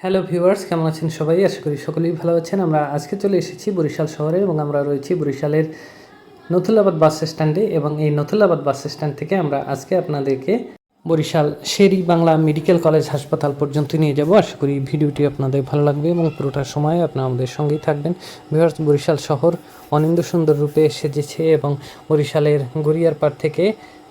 Hello viewers কেমন আছেন সবাই? আশা করি সকলেই ভালো আছেন। আমরা আজকে চলে এসেছি বরিশাল শহরে এবং আমরা রয়েছি বরিশালের নথুলাবাদ বাস স্ট্যান্ডে এবং এই নথুলাবাদ বাস স্ট্যান্ড থেকে আমরা আজকে আপনাদেরকে বরিশাল শেরি বাংলা মেডিকেল কলেজ হাসপাতাল পর্যন্ত নিয়ে যাব। আশা করি ভিডিওটি আপনাদের ভালো লাগবে এবং পুরোটা সময় আপনারা আমাদের সঙ্গেই থাকবেন। ভিউয়ার্স বরিশাল শহর অনিন্দ সুন্দর রূপে সেজেছে এবং বরিশালের গড়িয়ারপাড় থেকে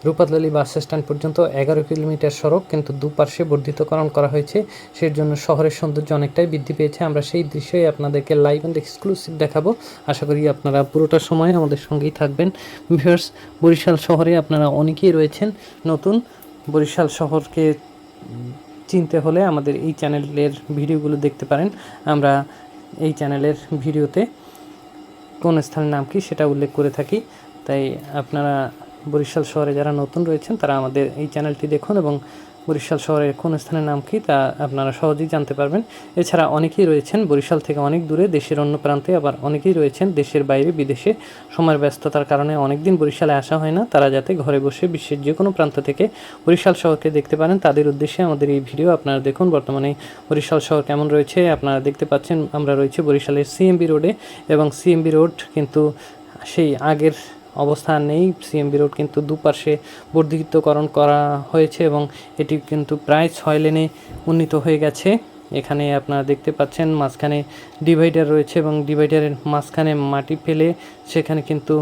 রূপাতলি বাস স্ট্যান্ড পর্যন্ত এগারো কিলোমিটার সড়ক, কিন্তু দুপার্শ্বে বর্ধিতকরণ করা হয়েছে। সেই জন্য শহরের সৌন্দর্য অনেকটাই বৃদ্ধি পেয়েছে। আমরা সেই দৃশ্যই আপনাদেরকে লাইভ অ্যান্ড এক্সক্লুসিভ দেখাবো। আশা করি আপনারা পুরোটা সময় আমাদের সঙ্গেই থাকবেন। ভিউয়ার্স, বরিশাল শহরে আপনারা অনেকেই রয়েছেন। নতুন বরিশাল শহরকে চিনতে হলে আমাদের এই চ্যানেলের ভিডিওগুলো দেখতে পারেন। আমরা এই চ্যানেলের ভিডিওতে কোন স্থানের নাম কি সেটা উল্লেখ করে থাকি। তাই আপনারা বরিশাল শহরে যারা নতুন রয়েছেন, তারা আমাদের এই চ্যানেলটি দেখুন এবং বরিশাল শহরের কোন স্থানের নাম কি তা আপনারা সহজেই জানতে পারবেন। এছাড়া অনেকেই রয়েছেন বরিশাল থেকে অনেক দূরে, দেশের অন্য প্রান্তে আবার অনেকেই রয়েছেন দেশের বাইরে বিদেশে। সময়ের ব্যস্ততার কারণে অনেক দিন বরিশালে আসা হয় না। তারা যাতে ঘরে বসে বিশ্বের যে কোনো প্রান্ত থেকে বরিশাল শহরকে দেখতে পারেন, তাদের উদ্দেশ্যে আমাদের এই ভিডিও আপনারা দেখুন। বর্তমানে বরিশাল শহর কেমন রয়েছে আপনারা দেখতে পাচ্ছেন, আমরা রয়েছে বরিশালের সিএমবি রোডে এবং সিএমবি রোড কিন্তু সেই আগের অবস্থান নেই। সিএমবি রোড কিন্তু দুপাশে বর্ধিতকরণ করা হয়েছে এবং এটি কিন্তু প্রায় ছয় লেনে উন্নীত হয়ে গেছে। এখানে আপনারা দেখতে পাচ্ছেন মাঝখানে ডিভাইডার রয়েছে এবং ডিভাইডারের মাঝখানে মাটি ফেলে সেখানে কিন্তু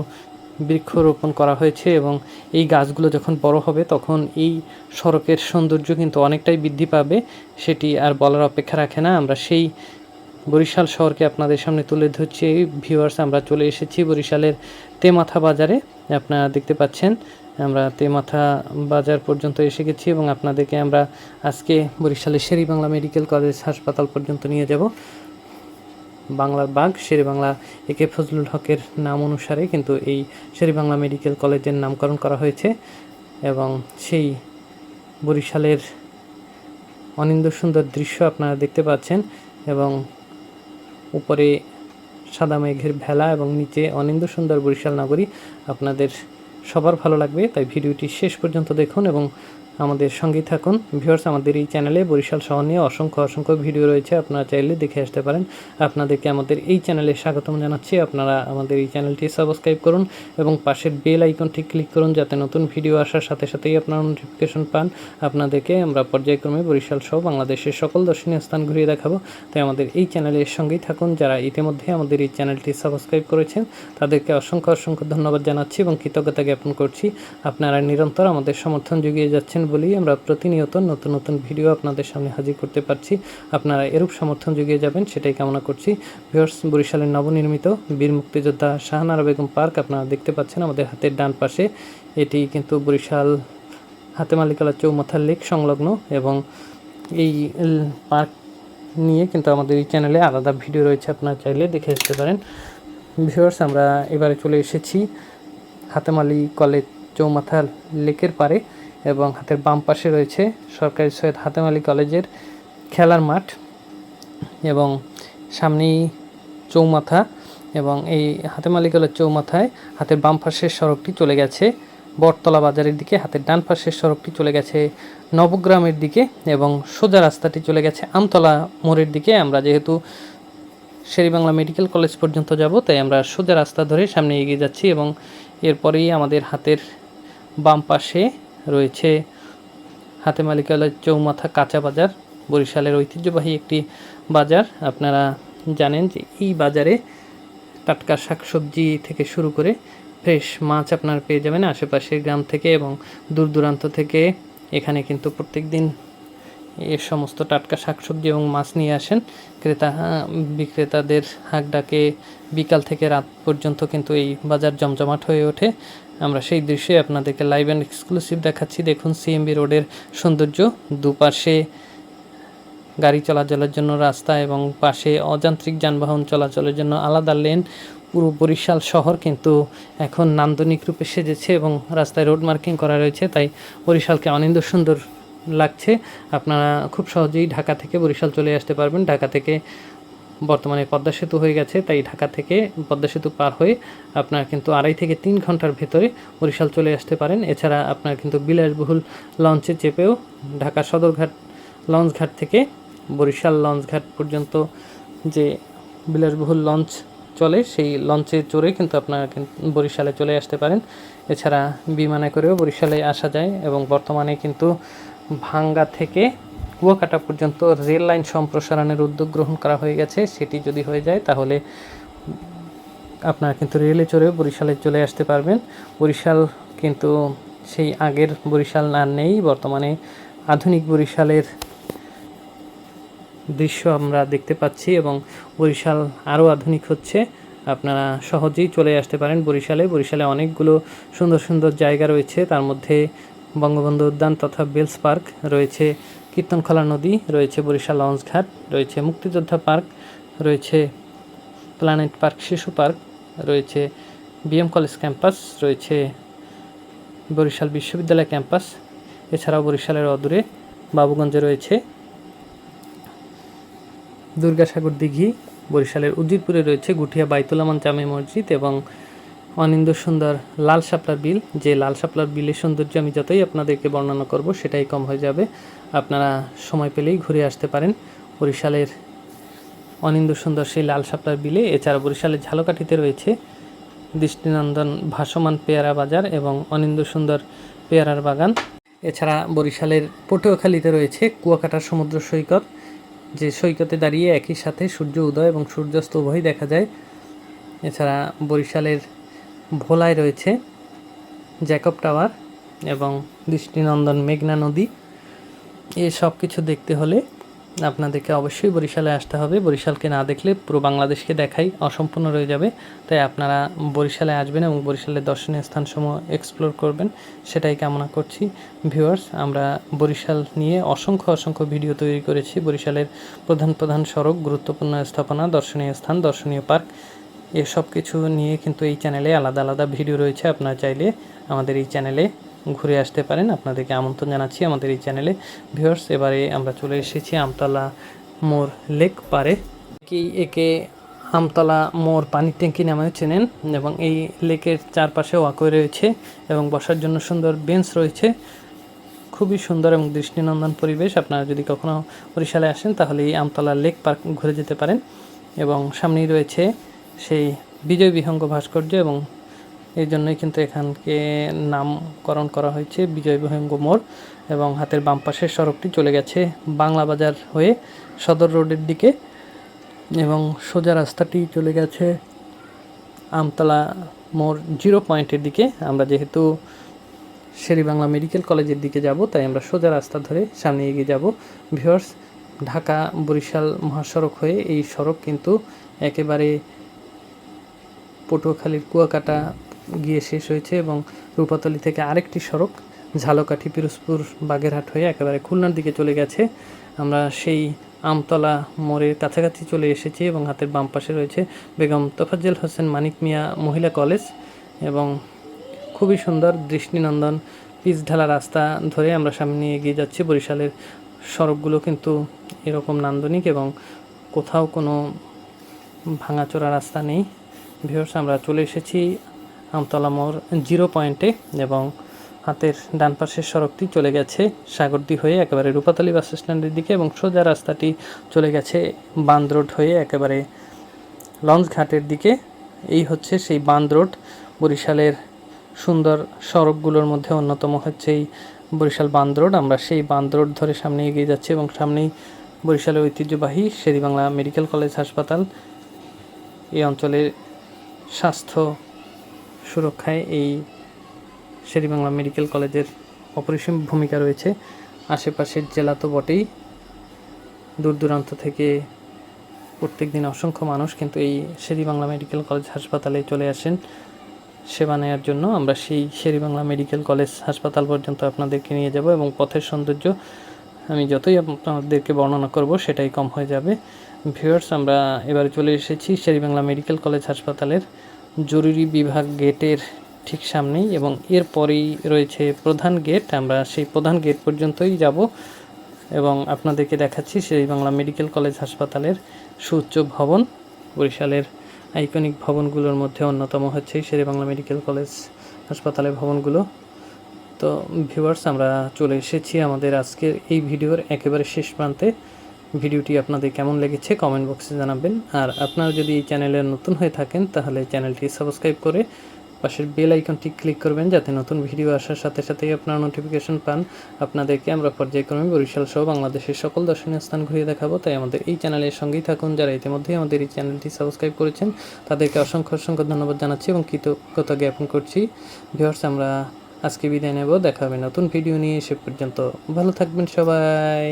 বৃক্ষরোপণ করা হয়েছে এবং এই গাছগুলো যখন বড় হবে তখন এই সড়কের সৌন্দর্য কিন্তু অনেকটাই বৃদ্ধি পাবে। সেটি আর বলার অপেক্ষা রাখে না। আমরা সেই বরিশাল শহরকে আপনাদের সামনে তুলে ধরছি। এই ভিউয়ার্স আমরা চলে এসেছি বরিশালের তেমাথা বাজারে। আপনারা দেখতে পাচ্ছেন, আমরা তেমাথা বাজার পর্যন্ত এসে গেছি এবং আপনাদেরকে আমরা আজকে বরিশালের শেরি বাংলা মেডিকেল কলেজ হাসপাতাল পর্যন্ত নিয়ে যাব। বাংলার বাঘ শেরে বাংলা একে ফজলুল হকের নাম অনুসারে কিন্তু এই শেরে বাংলা মেডিকেল কলেজের নামকরণ করা হয়েছে এবং সেই বরিশালের অনিন্দ সুন্দর দৃশ্য আপনারা দেখতে পাচ্ছেন এবং উপরে সাদা মেঘের ভেলা এবং নিচে অনিন্দ সুন্দর বরিশাল নগরী। আপনাদের সবার ভালো লাগবে, তাই ভিডিওটি শেষ পর্যন্ত দেখুন এবং আমাদের সঙ্গেই থাকুন। ভিউয়ার্স আমাদের এই চ্যানেলে বরিশাল শহর নিয়ে অসংখ্য অসংখ্য ভিডিও রয়েছে। আপনারা চাইলে দেখে আসতে পারেন। আপনাদেরকে আমাদের এই চ্যানেলে স্বাগতম জানাচ্ছি। আপনারা আমাদের এই চ্যানেলটি সাবস্ক্রাইব করুন এবং পাশের বেল আইকনটি ক্লিক করুন যাতে নতুন ভিডিও আসার সাথে সাথেই আপনারা নোটিফিকেশন পান। আপনাদেরকে আমরা পর্যায়ক্রমে বরিশাল সহ বাংলাদেশের সকল দর্শনীয় স্থান ঘুরিয়ে দেখাবো। তাই আমাদের এই চ্যানেলের সঙ্গেই থাকুন। যারা ইতিমধ্যে আমাদের এই চ্যানেলটি সাবস্ক্রাইব করেছেন, তাদেরকে অসংখ্য অসংখ্য ধন্যবাদ জানাচ্ছি এবং কৃতজ্ঞতা জ্ঞাপন করছি। আপনারা নিরন্তর আমাদের সমর্থন জুগিয়ে যাচ্ছেন বলেই আমরা প্রতিনিয়ত নতুন নতুন ভিডিও আপনাদের সামনে হাজির করতে পারছি। আপনারা এরূপ সমর্থন জুগিয়ে যাবেন, সেটাই কামনা করছি। ভিউয়ার্স, বরিশালের নবনির্মিত বীর মুক্তিযোদ্ধা শাহনারা বেগম পার্ক আপনারা দেখতে পাচ্ছেন আমাদের হাতের ডান পাশে। এটি কিন্তু বরিশাল হাতে মালিকালা চৌমাথার লেক সংলগ্ন এবং এই পার্ক নিয়ে কিন্তু আমাদের এই চ্যানেলে আলাদা ভিডিও রয়েছে, আপনারা চাইলে দেখে আসতে পারেন। ভিউয়ার্স, আমরা এবারে চলে এসেছি হাতেমালি কলেজ চৌমাথা লেকের পারে এবং হাতের বাম পাশে রয়েছে সরকারি সৈয়দ হাতেম আলী কলেজের খেলার মাঠ এবং সামনেই চৌমাথা এবং এই হাতেম আলী কলেজ চৌমাথায় হাতের বাম পাশের সড়কটি চলে গেছে। বটতলা বাজারের দিকে হাতের ডান পাশের সড়কটি চলে গেছে নবগ্রামের দিকে এবং সোজা রাস্তাটি চলে গেছে আমতলা মোড়ের দিকে। আমরা যেহেতু শেরিবাংলা মেডিকেল কলেজ পর্যন্ত যাব, তাই আমরা সোজা রাস্তা ধরে সামনে এগিয়ে যাচ্ছি এবং এরপরেই আমাদের হাতের বাম পাশে রয়েছে। হাতে মালিকালয় চৌমাথা কাঁচা বাজার, বরিশালের ঐতিহ্যবাহী একটি বাজার। আপনারা জানেন যে এই বাজারে টাটকা শাকসবজি থেকে শুরু করে ফ্রেশ মাছ আপনার পেয়ে যাবেন আশেপাশের গ্রাম থেকে এবং দূর দূরান্ত থেকে। এখানে কিন্তু প্রত্যেক দিন এ সমস্ত টাটকা শাকসবজি এবং মাছ নিয়ে আসেন। ক্রেতা, বিক্রেতাদের হাঁক ডাকে বিকাল থেকে রাত পর্যন্ত কিন্তু এই বাজার জমজমাট হয়ে ওঠে। আমরা সেই দৃশ্যে আপনাদেরকে লাইভ অ্যান্ড এক্সক্লুসিভ দেখাচ্ছি। দেখুন সিএমবি রোডের সৌন্দর্য। দুপাশে গাড়ি চলাচলের জন্য রাস্তা এবং পাশে অযান্ত্রিক যানবাহন চলাচলের জন্য আলাদা লেন পুরো বরিশাল শহর কিন্তু এখন নান্দনিক রূপে সেজেছে এবং রাস্তায় রোড মার্কিং করা রয়েছে, তাই বরিশালকে অনিন্দ সুন্দর লাগছে। আপনারা খুব সহজেই ঢাকা থেকে বরিশাল চলে আসতে পারবেন। ঢাকা থেকে বর্তমানে পদ্মা সেতু হয়ে গেছে, তাই ঢাকা থেকে পদ্মা সেতু পার হয়ে আপনার কিন্তু আড়াই থেকে তিন ঘণ্টার ভেতরে বরিশাল চলে আসতে পারেন। এছাড়া আপনার কিন্তু বিলাসবহুল লঞ্চে চেপেও ঢাকা সদরঘাট লঞ্চ ঘাট থেকে বরিশাল লঞ্চঘাট পর্যন্ত যে বিলাসবহুল লঞ্চ চলে, সেই লঞ্চে চড়ে কিন্তু আপনারা বরিশালে চলে আসতে পারেন। এছাড়া বিমানে করেও বরিশালে আসা যায় এবং বর্তমানে কিন্তু ভাঙ্গা থেকে কুয়াকাটা পর্যন্ত রেল লাইন সম্প্রসারণের উদ্যোগ গ্রহণ করা হয়ে গেছে। সেটি যদি হয়ে যায়, তাহলে আপনারা কিন্তু রেলে চড়েও বরিশালে চলে আসতে পারবেন। বরিশাল কিন্তু সেই আগের বরিশাল না নেই। বর্তমানে আধুনিক বরিশালের দৃশ্য আমরা দেখতে পাচ্ছি এবং বরিশাল আরও আধুনিক হচ্ছে। আপনারা সহজেই চলে আসতে পারেন বরিশালে। বরিশালে অনেকগুলো সুন্দর সুন্দর জায়গা রয়েছে। তার মধ্যে বঙ্গবন্ধু উদ্যান তথা বেলস পার্ক রয়েছে। কীর্তনখোলা নদী, রয়েছে বরিশাল লঞ্চ ঘাট, রয়েছে মুক্তিযোদ্ধা পার্ক, রয়েছে প্ল্যানেট পার্ক, শিশু পার্ক, রয়েছে বিএম কলেজ ক্যাম্পাস, রয়েছে বরিশাল বিশ্ববিদ্যালয় ক্যাম্পাস, এছাড়াও বরিশালের অদূরে বাবুগঞ্জে রয়েছে দুর্গাসাগর দিঘি, বরিশালের উজিরপুরে রয়েছে গুঠিয়া বাইতুলামান জামে মসজিদ এবং অনিন্দ সুন্দর লাল শাপলার বিল। যে লাল শাপলার বিলের সৌন্দর্য আমি যতই আপনাদেরকে বর্ণনা করব, সেটাই কম হয়ে যাবে। আপনারা সময় পেলেই ঘুরে আসতে পারেন বরিশালের অনিন্দ সুন্দর সেই লাল শাপলার বিলে। এছাড়া বরিশালের ঝালকাঠিতে রয়েছে দৃষ্টিনন্দন ভাসমান পেয়ারা বাজার এবং অনিন্দ সুন্দর পেয়ারার বাগান। এছাড়া বরিশালের পটুয়াখালীতে রয়েছে কুয়াকাটার সমুদ্র সৈকত। যে সৈকতে দাঁড়িয়ে একই সাথে সূর্য উদয় এবং সূর্যাস্ত উভয়ই দেখা যায়। এছাড়া বরিশালের ভোলায় রয়েছে জ্যাকব টাওয়ার এবং দৃষ্টিনন্দন মেঘনা নদী। এই সব কিছু দেখতে হলে আপনাদেরকে অবশ্যই বরিশালে আসতে হবে। বরিশালকে না দেখলে পুরো বাংলাদেশকে দেখাই অসম্পূর্ণ রয়ে যাবে। তাই আপনারা বরিশালে আসবেন এবং বরিশালের দর্শনীয় স্থানসমূহ এক্সপ্লোর করবেন। সেটাই কামনা করছি। ভিউয়ার্স, আমরা বরিশাল নিয়ে অসংখ্য অসংখ্য ভিডিও তৈরি করেছি। বরিশালের প্রধান প্রধান সড়ক, গুরুত্বপূর্ণ স্থাপনা, দর্শনীয় স্থান, দর্শনীয় পার্ক। এসব কিছু নিয়ে কিন্তু এই চ্যানেলে আলাদা আলাদা ভিডিও রয়েছে। আপনারা চাইলে আমাদের এই চ্যানেলে ঘুরে আসতে পারেন। আপনাদেরকে আমন্ত্রণ জানাচ্ছি আমাদের এই চ্যানেলে। ভিউয়ার্স, এবারে আমরা চলে এসেছি আমতলা মোর লেক পারে কি একে আমতলা মোর পানির ট্যাঙ্কি নামেও চেনেন এবং এই লেকের চারপাশে ওয়াকওয়ে রয়েছে এবং বসার জন্য সুন্দর বেঞ্চ রয়েছে। খুবই সুন্দর এবং দৃষ্টিনন্দন পরিবেশ। আপনারা যদি কখনো বরিশালে আসেন তাহলে এই আমতলা লেক পার্ক ঘুরে যেতে পারেন। এবং সামনেই রয়েছে সেই বিজয় বিহঙ্গ ভাস্কর্য এবং এই জন্যই কিন্তু এখানকে নামকরণ করা হয়েছে বিজয় বিহঙ্গ মোড় এবং হাতের বাম পাশের সড়কটি চলে গেছে বাংলা বাজার হয়ে সদর রোডের দিকে এবং সোজা রাস্তাটি চলে গেছে আমতলা মোড় জিরো পয়েন্টের দিকে। আমরা যেহেতু শেরিবাংলা মেডিকেল কলেজের দিকে যাব, তাই আমরা সোজা রাস্তা ধরে সামনে এগিয়ে যাব। ভিউয়ার্স, ঢাকা বরিশাল মহাসড়ক হয়ে এই সড়ক কিন্তু একেবারে পটুয়াখালীর কুয়াকাটা গিয়ে শেষ হয়েছে এবং রূপাতলি থেকে আরেকটি সড়ক ঝালকাঠি পিরোজপুর বাগেরহাট হয়ে একেবারে খুলনার দিকে চলে গেছে। আমরা সেই আমতলা মোড়ের কাছাকাছি চলে এসেছি এবং হাতের বাম পাশে রয়েছে বেগম তোফাজ্জল হোসেন মানিক মিয়া মহিলা কলেজ এবং খুবই সুন্দর দৃষ্টিনন্দন পিচ ঢালা রাস্তা ধরে আমরা সামনে এগিয়ে যাচ্ছি। বরিশালের সড়কগুলো কিন্তু এরকম নান্দনিক এবং কোথাও কোনো ভাঙাচোরা রাস্তা নেই। ভিউয়ার্স আমরা চলে এসেছি আমতলা মোড় জিরো পয়েন্টে এবং হাতের ডান পাশের সড়কটি চলে গেছে সাগরদি হয়ে একেবারে রূপাতলি বাস স্ট্যান্ডের দিকে এবং সোজা রাস্তাটি চলে গেছে বান্দ রোড হয়ে একেবারে লঞ্চ ঘাটের দিকে। এই হচ্ছে সেই বান্দ রোড। বরিশালের সুন্দর সড়কগুলোর মধ্যে অন্যতম হচ্ছে এই বরিশাল বান্দ রোড। আমরা সেই বান্দ রোড ধরে সামনে এগিয়ে যাচ্ছি এবং সামনেই বরিশালের ঐতিহ্যবাহী শেরিবাংলা মেডিকেল কলেজ হাসপাতাল। এই অঞ্চলের স্বাস্থ্য সুরক্ষায় এই শেরিবাংলা মেডিকেল কলেজের অপরিসীম ভূমিকা রয়েছে। আশেপাশের জেলা তো বটেই। দূর দূরান্ত থেকে প্রত্যেক দিন অসংখ্য মানুষ কিন্তু এই শেরিবাংলা মেডিকেল কলেজ হাসপাতালে চলে আসেন। সেবা নেওয়ার জন্য আমরা সেই শেরিবাংলা মেডিকেল কলেজ হাসপাতাল পর্যন্ত আপনাদেরকে নিয়ে যাব এবং পথের সৌন্দর্য আমি যতই আপনাদেরকে বর্ণনা করব, সেটাই কম হয়ে যাবে। ভিউয়ার্স, আমরা এবারে চলে এসেছি শেরিবাংলা মেডিকেল কলেজ হাসপাতালের জরুরি বিভাগ গেটের ঠিক সামনেই এবং এরপরেই রয়েছে প্রধান গেট। আমরা সেই প্রধান গেট পর্যন্তই যাব এবং আপনাদেরকে দেখাচ্ছি সেই বাংলা মেডিকেল কলেজ হাসপাতালের সুউচ্চ ভবন। বরিশালের আইকনিক ভবনগুলোর মধ্যে অন্যতম হচ্ছে শেরে বাংলা মেডিকেল কলেজ হাসপাতালের ভবনগুলো। তো ভিউয়ার্স আমরা চলে এসেছি আমাদের আজকের এই ভিডিওর একেবারে শেষ প্রান্তে। ভিডিওটি আপনাদের কেমন লেগেছে কমেন্ট বক্সে জানাবেন। আর আপনারা যদি এই চ্যানেলে নতুন হয়ে থাকেন, তাহলে চ্যানেলটি সাবস্ক্রাইব করে পাশের বেল আইকনটি ক্লিক করবেন, যাতে নতুন ভিডিও আসার সাথে সাথেই আপনারা নোটিফিকেশন পান। আপনাদেরকে আমরা পর্যায়ক্রমে বরিশাল সহ বাংলাদেশের সকল দর্শনীয় স্থান ঘুরিয়ে দেখাবো। তাই আমাদের এই চ্যানেলের সঙ্গেই থাকুন। যারা ইতিমধ্যেই আমাদের এই চ্যানেলটি সাবস্ক্রাইব করেছেন, তাদেরকে অসংখ্য অসংখ্য ধন্যবাদ জানাচ্ছি এবং কৃতজ্ঞতা জ্ঞাপন করছি। ভিউয়ার্স আমরা আজকে বিদায় নেব দেখা হবে নতুন ভিডিও নিয়ে সে পর্যন্ত ভালো থাকবেন সবাই।